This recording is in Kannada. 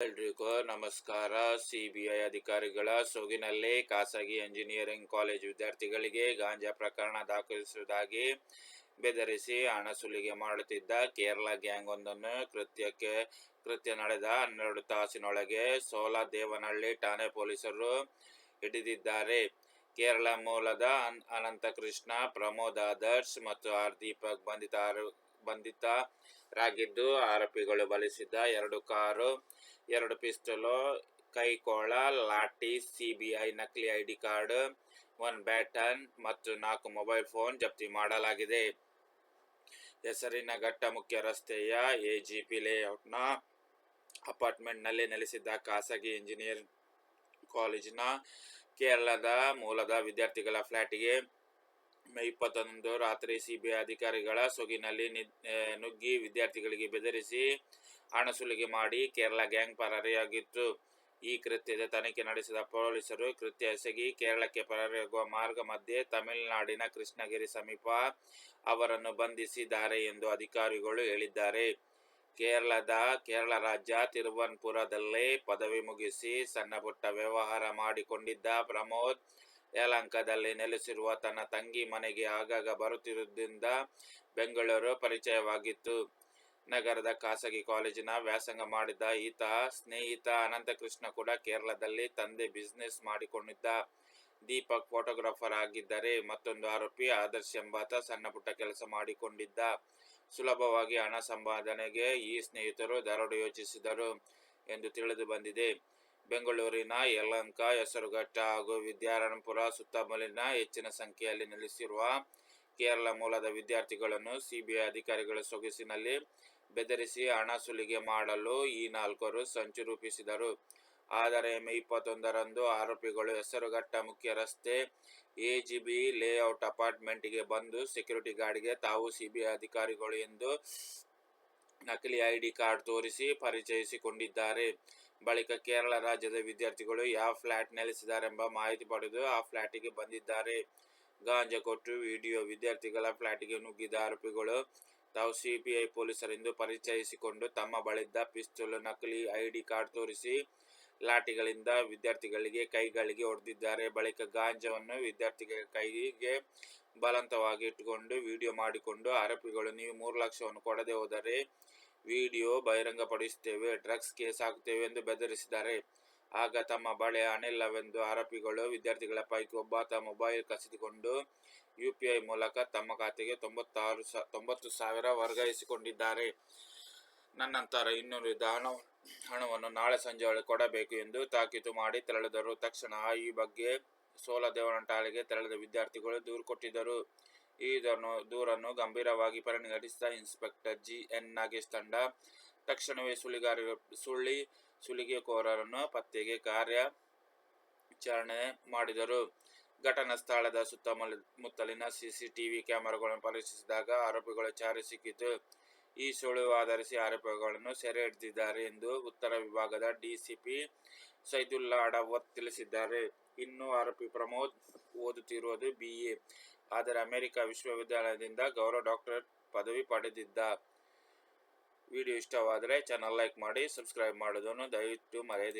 ಎಲ್ರಿಗೂ ನಮಸ್ಕಾರ. ಸಿಬಿಐ ಅಧಿಕಾರಿಗಳ ಸೋಗಿನಲ್ಲಿ ಖಾಸಗಿ ಎಂಜಿನಿಯರಿಂಗ್ ಕಾಲೇಜ್ ವಿದ್ಯಾರ್ಥಿಗಳಿಗೆ ಗಾಂಜಾ ಪ್ರಕರಣ ದಾಖಲಿಸುವುದಾಗಿ ಬೆದರಿಸಿ ಹಣ ಸುಲಿಗೆ ಮಾಡುತ್ತಿದ್ದ ಕೇರಳ ಗ್ಯಾಂಗ್ ಒಂದನ್ನು ಕೃತ್ಯಕ್ಕೆ ಕೃತ್ಯ ನಡೆದ ಹನ್ನೆರಡು ತಾಸಿನೊಳಗೆ ಸೋಲಾ ದೇವನಹಳ್ಳಿ ಠಾಣೆ ಪೊಲೀಸರು ಹಿಡಿದಿದ್ದಾರೆ. ಕೇರಳ ಮೂಲದ ಅನ್- ಅನಂತಕೃಷ್ಣ, ಪ್ರಮೋದ್ ಆದರ್ಶ್ ಮತ್ತು ಆರ್ ದೀಪಕ್ ಬಂಧಿತಾರು ಬಂಧಿತರಾಗಿದ್ದು ಆರೋಪಿಗಳು ಬಳಸಿದ್ದ ಎರಡು ಕಾರು, ಎರಡು ಪಿಸ್ಟಲು, ಕೈಕೋಳ, ಲಾಠಿ ಸಿಬಿಐ ನಕಲಿ ಐಡಿ ಕಾರ್ಡ್, ಒನ್ ಬ್ಯಾಟನ್ ಮತ್ತು ನಾಲ್ಕು ಮೊಬೈಲ್ ಫೋನ್ ಜಪ್ತಿ ಮಾಡಲಾಗಿದೆ. ಹೆಸರಿನ ಘಟ್ಟ ಮುಖ್ಯ ರಸ್ತೆಯ ಎಜಿಪಿ ಲೇಔಟ್ನ ಅಪಾರ್ಟ್ಮೆಂಟ್ನಲ್ಲಿ ನೆಲೆಸಿದ್ದ ಖಾಸಗಿ ಇಂಜಿನಿಯರ್ ಕಾಲೇಜಿನ ಕೇರಳದ ಮೂಲದ ವಿದ್ಯಾರ್ಥಿಗಳ ಫ್ಲ್ಯಾಟಿಗೆ ಮೇ ಇಪ್ಪತ್ತೊಂದು ರಾತ್ರಿ ಸಿಬಿಐ ಅಧಿಕಾರಿಗಳ ಸೊಗಿನಲ್ಲಿ ನುಗ್ಗಿ ವಿದ್ಯಾರ್ಥಿಗಳಿಗೆ ಬೆದರಿಸಿ ಹಣ ಸುಲಿಗೆ ಮಾಡಿ ಕೇರಳ ಗ್ಯಾಂಗ್ ಪರಾರಿಯಾಗಿತ್ತು. ಈ ಕೃತ್ಯದ ತನಿಖೆ ನಡೆಸಿದ ಪೊಲೀಸರು ಕೃತ್ಯ ಎಸಗಿ ಕೇರಳಕ್ಕೆ ಪರಾರಿಯಾಗುವ ಮಾರ್ಗ ಮಧ್ಯೆ ತಮಿಳುನಾಡಿನ ಕೃಷ್ಣಗಿರಿ ಸಮೀಪ ಅವರನ್ನು ಬಂಧಿಸಿದ್ದಾರೆ ಎಂದು ಅಧಿಕಾರಿಗಳು ಹೇಳಿದ್ದಾರೆ. ಕೇರಳದ, ಕೇರಳ ರಾಜ್ಯ ತಿರುವನ್ಪುರದಲ್ಲೇ ಪದವಿ ಮುಗಿಸಿ ಸಣ್ಣ ಪುಟ್ಟ ವ್ಯವಹಾರ ಮಾಡಿಕೊಂಡಿದ್ದ ಪ್ರಮೋದ್ ಯಲಹಂಕದಲ್ಲಿ ನೆಲೆಸಿರುವ ತನ್ನ ತಂಗಿ ಮನೆಗೆ ಆಗಾಗ ಬರುತ್ತಿರುವುದರಿಂದ ಬೆಂಗಳೂರು ಪರಿಚಯವಾಗಿತ್ತು. ನಗರದ ಖಾಸಗಿ ಕಾಲೇಜಿನ ವ್ಯಾಸಂಗ ಮಾಡಿದ್ದ ಈತ, ಸ್ನೇಹಿತ ಅನಂತಕೃಷ್ಣ ಕೂಡ ಕೇರಳದಲ್ಲಿ ತಂದೆ ಬಿಸ್ನೆಸ್ ಮಾಡಿಕೊಂಡಿದ್ದ. ದೀಪಕ್ ಫೋಟೋಗ್ರಾಫರ್ ಆಗಿದ್ದರೆ ಮತ್ತೊಂದು ಆರೋಪಿ ಆದರ್ಶ್ ಎಂಬಾತ ಸಣ್ಣ ಪುಟ್ಟ ಕೆಲಸ ಮಾಡಿಕೊಂಡಿದ್ದ. ಸುಲಭವಾಗಿ ಹಣ ಸಂಪಾದನೆಗೆ ಈ ಸ್ನೇಹಿತರು ದರೋಡೆ ಯೋಚಿಸಿದರು ಎಂದು ತಿಳಿದು ಬಂದಿದೆ. ಬೆಂಗಳೂರಿನ ಯಲಹಂಕ ಹೆಸರುಘಟ್ಟ ಹಾಗೂ ವಿದ್ಯಾರಣ್ಯಪುರ ಸುತ್ತಮುತ್ತಲಿನ ಹೆಚ್ಚಿನ ಸಂಖ್ಯೆಯಲ್ಲಿ ನೆಲೆಸಿರುವ ಕೇರಳ ಮೂಲದ ವಿದ್ಯಾರ್ಥಿಗಳನ್ನು ಸಿಬಿಐ ಅಧಿಕಾರಿಗಳ ಸೊಗಸಿನಲ್ಲಿ ಬೆದರಿಸಿ ಹಣ ಸುಲಿಗೆ ಮಾಡಲು ಈ ನಾಲ್ವರು ಸಂಚು ರೂಪಿಸಿದರು. ಆದರೆ ಮೇ ಇಪ್ಪತ್ತೊಂದರಂದು ಆರೋಪಿಗಳು ಹೆಸರುಘಟ್ಟ ಮುಖ್ಯ ರಸ್ತೆ ಎಜಿಬಿ ಲೇಔಟ್ ಅಪಾರ್ಟ್ಮೆಂಟ್ಗೆ ಬಂದು ಸೆಕ್ಯೂರಿಟಿ ಗಾರ್ಡ್ಗೆ ತಾವು ಸಿಬಿಐ ಅಧಿಕಾರಿಗಳು ಎಂದು ನಕಲಿ ಐಡಿ ಕಾರ್ಡ್ ತೋರಿಸಿ ಪರಿಚಯಿಸಿಕೊಂಡಿದ್ದಾರೆ. ಬಳಿಕ ಕೇರಳ ರಾಜ್ಯದ ವಿದ್ಯಾರ್ಥಿಗಳು ಯಾವ ಫ್ಲ್ಯಾಟ್ ನೆಲೆಸಿದಾರೆಂಬ ಮಾಹಿತಿ ಪಡೆದು ಆ ಫ್ಲ್ಯಾಟಿಗೆ ಬಂದಿದ್ದಾರೆ. ಗಾಂಜಾ ಕೊಟ್ಟು ವಿಡಿಯೋ ವಿದ್ಯಾರ್ಥಿಗಳ ಫ್ಲ್ಯಾಟಿಗೆ ನುಗ್ಗಿದ ಆರೋಪಿಗಳು ತಾವು ಸಿಬಿಐ ಪೊಲೀಸರೆಂದು ಪರಿಚಯಿಸಿಕೊಂಡು ತಮ್ಮ ಬಳಿದ್ದ ಪಿಸ್ತೂಲ್, ನಕಲಿ ಐಡಿ ಕಾರ್ಡ್ ತೋರಿಸಿ ಲಾಠಿಗಳಿಂದ ವಿದ್ಯಾರ್ಥಿಗಳಿಗೆ ಕೈಗಳಿಗೆ ಹೊಡೆದಿದ್ದಾರೆ. ಬಳಿಕ ಗಾಂಜಾವನ್ನು ವಿದ್ಯಾರ್ಥಿಗಳ ಕೈಗೆ ಬಲವಂತವಾಗಿ ಇಟ್ಟುಕೊಂಡು ವಿಡಿಯೋ ಮಾಡಿಕೊಂಡು ಆರೋಪಿಗಳು, ನೀವು ಮೂರು ಲಕ್ಷವನ್ನು ಕೊಡದೆ ಹೋದರೆ ವಿಡಿಯೋ ಬಹಿರಂಗಪಡಿಸುತ್ತೇವೆ, ಡ್ರಗ್ಸ್ ಕೇಸ್ ಹಾಕುತ್ತೇವೆ ಎಂದು ಬೆದರಿಸಿದ್ದಾರೆ. ಆಗ ತಮ್ಮ ಬಳೆ ಹಣಿಲ್ಲವೆಂದು ಆರೋಪಿಗಳು, ವಿದ್ಯಾರ್ಥಿಗಳ ಪೈಕಿ ಒಬ್ಬಾತ ಮೊಬೈಲ್ ಕಸಿದುಕೊಂಡು ಯು ಪಿ ಐ ಮೂಲಕ ತಮ್ಮ ಖಾತೆಗೆ ತೊಂಬತ್ತಾರು ಸ, ತೊಂಬತ್ತು ಸಾವಿರ ವರ್ಗಾಯಿಸಿಕೊಂಡಿದ್ದಾರೆ. ನನ್ನಂತರ ಇನ್ನೂರು ಹಣ ಹಣವನ್ನು ನಾಳೆ ಸಂಜೆ ಒಳಗೆ ಕೊಡಬೇಕು ಎಂದು ತಾಕೀತು ಮಾಡಿ ತೆರಳಿದರು. ತಕ್ಷಣ ಈ ಬಗ್ಗೆ ಸೋಲದೇವನ ಠಾಣೆಗೆ ತೆರಳಿದ ವಿದ್ಯಾರ್ಥಿಗಳು ದೂರು ಕೊಟ್ಟಿದ್ದರು. ಈ ದೂರನ್ನು- ದೂರನ್ನು ಗಂಭೀರವಾಗಿ ಪರಿಗಣಿಸಿದ ಇನ್ಸ್ಪೆಕ್ಟರ್ ಜಿ ಎನ್ ನಾಗೇಶ್ ತಂಡ ತಕ್ಷಣವೇ ಸುಳಿಗಾರ ಸುಳ್ಳಿ ಸುಲಿಗೆಕೋರರನ್ನು ಪತ್ತೆಗೆ ಕಾರ್ಯ ವಿಚಾರಣೆ ಮಾಡಿದರು. ಘಟನಾ ಸ್ಥಳದ ಸುತ್ತಮುತ್ತಲಿನ ಸಿಸಿಟಿವಿ ಕ್ಯಾಮೆರಾಗಳನ್ನು ಪರೀಕ್ಷಿಸಿದಾಗ ಆರೋಪಿಗಳು ಚಾರಿ ಸಿಕ್ಕಿತು. ಈ ಸುಳಿವು ಆಧರಿಸಿ ಆರೋಪಿಗಳನ್ನು ಸೆರೆ ಹಿಡಿದಿದ್ದಾರೆ ಎಂದು ಉತ್ತರ ವಿಭಾಗದ ಡಿಸಿಪಿ ಸೈದುಲ್ಲಾ ಅಡಾವತ್ ತಿಳಿಸಿದ್ದಾರೆ. ಇನ್ನು ಆರೋಪಿ ಪ್ರಮೋದ್ ಓದುತ್ತಿರುವುದು ಬಿ ಎ ಆದರೆ ಅಮೆರಿಕ ವಿಶ್ವವಿದ್ಯಾಲಯದಿಂದ ಗೌರವ ಡಾಕ್ಟರೇಟ್ ಪದವಿ ಪಡೆದಿದ್ದ ವಿಡಿಯೋ ಇಷ್ಟವಾದರೆ ಚಾನಲ್ ಲೈಕ್ ಮಾಡಿ, ಸಬ್ಸ್ಕ್ರೈಬ್ ಮಾಡೋದನ್ನು ದಯವಿಟ್ಟು ಮರೆಯದಿರಿ